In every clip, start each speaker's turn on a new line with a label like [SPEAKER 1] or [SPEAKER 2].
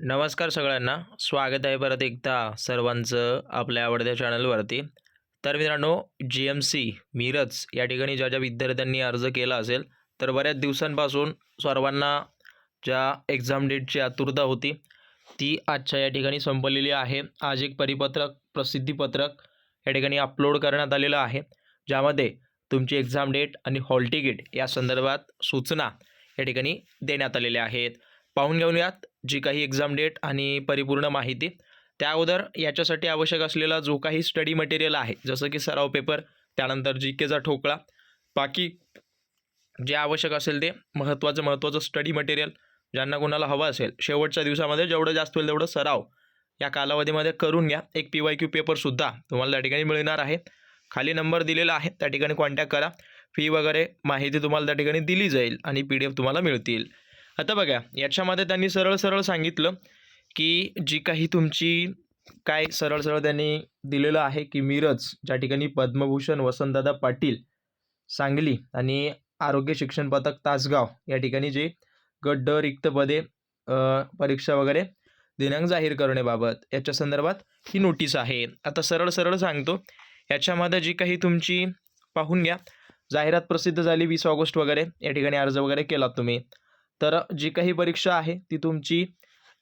[SPEAKER 1] नमस्कार सगळ्यांना. स्वागत आहे परत एकदा सर्वांचं आपल्या आवडत्या चॅनलवरती. तर मित्रांनो जी एम सी मिरज या ठिकाणी ज्या ज्या विद्यार्थ्यांनी अर्ज केला असेल तर बऱ्याच दिवसांपासून सर्वांना ज्या एक्झाम डेटची आतुरता होती ती आजच्या या ठिकाणी संपलेली आहे. आज एक परिपत्रक प्रसिद्धीपत्रक या ठिकाणी अपलोड करण्यात आलेलं आहे ज्यामध्ये तुमची एक्झाम डेट आणि हॉल तिकीट या संदर्भात सूचना या ठिकाणी देण्यात आलेल्या आहेत. पाहून घेऊयात जी काही एक्झाम डेट आणि परिपूर्ण माहिती. त्या अगोदर याच्यासाठी आवश्यक असलेला जो काही स्टडी मटेरियल आहे जसं की सराव पेपर त्यानंतर जी केचा ठोकळा बाकी जे आवश्यक असेल ते महत्त्वाचं महत्त्वाचं स्टडी मटेरियल ज्यांना कोणाला हवं असेल शेवटच्या दिवसामध्ये जेवढं जास्त होईल तेवढं सराव या कालावधीमध्ये करून घ्या. एक पी वाय क्यू पेपरसुद्धा तुम्हाला त्या ठिकाणी मिळणार आहे. खाली नंबर दिलेला आहे त्या ठिकाणी कॉन्टॅक्ट करा. फी वगैरे माहिती तुम्हाला त्या ठिकाणी दिली जाईल आणि पी डी एफ तुम्हाला मिळतील. आता बघा याच्यामध्ये त्यांनी सरळ सरळ सांगितलं की जी काही तुमची काय सरळ सरळ त्यांनी दिलेलं आहे की मिरज ज्या ठिकाणी पद्मभूषण वसंतदादा पाटील सांगली आणि आरोग्य शिक्षण पथक तासगाव या ठिकाणी जे गट ड रिक्त पदे परीक्षा वगैरे दिनांक जाहीर करण्याबाबत याच्या संदर्भात ही नोटीस आहे. आता सरळ सरळ सांगतो याच्यामध्ये जी काही तुमची पाहून घ्या जाहिरात प्रसिद्ध झाली वीस ऑगस्ट वगैरे या ठिकाणी अर्ज वगैरे केलात तुम्ही. तर जी काही परीक्षा आहे ती तुमची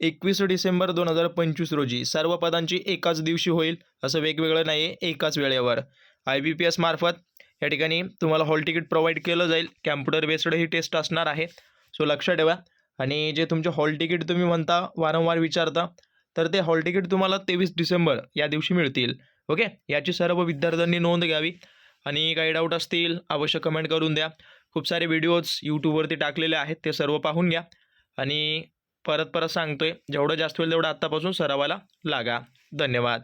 [SPEAKER 1] एकवीस डिसेंबर दोन हजार पंचवीस रोजी. सर्व पदांची एकाच दिवशी होईल असं वेगवेगळं नाही आहे एकाच वेळेवर. आय बी पी एस मार्फत या ठिकाणी तुम्हाला हॉल तिकीट प्रोव्हाइड केलं जाईल. कॅम्प्युटर बेस्ड ही टेस्ट असणार आहे. सो लक्षात ठेवा. आणि जे तुमचे हॉल तिकीट तुम्ही म्हणता वारंवार विचारता तर ते हॉल तिकीट तुम्हाला तेवीस डिसेंबर या दिवशी मिळतील. ओके याची सर्व विद्यार्थ्यांनी नोंद घ्यावी. आणि काही डाऊट असतील अवश्य कमेंट करून द्या. खूप सारे व्हिडिओज यूट्यूबवरती टाकलेले आहेत ते सर्व पाहून घ्या. आणि परत परत सांगतोय जेवढं जास्त होईल तेवढं आत्तापासून सरावाला लागा. धन्यवाद.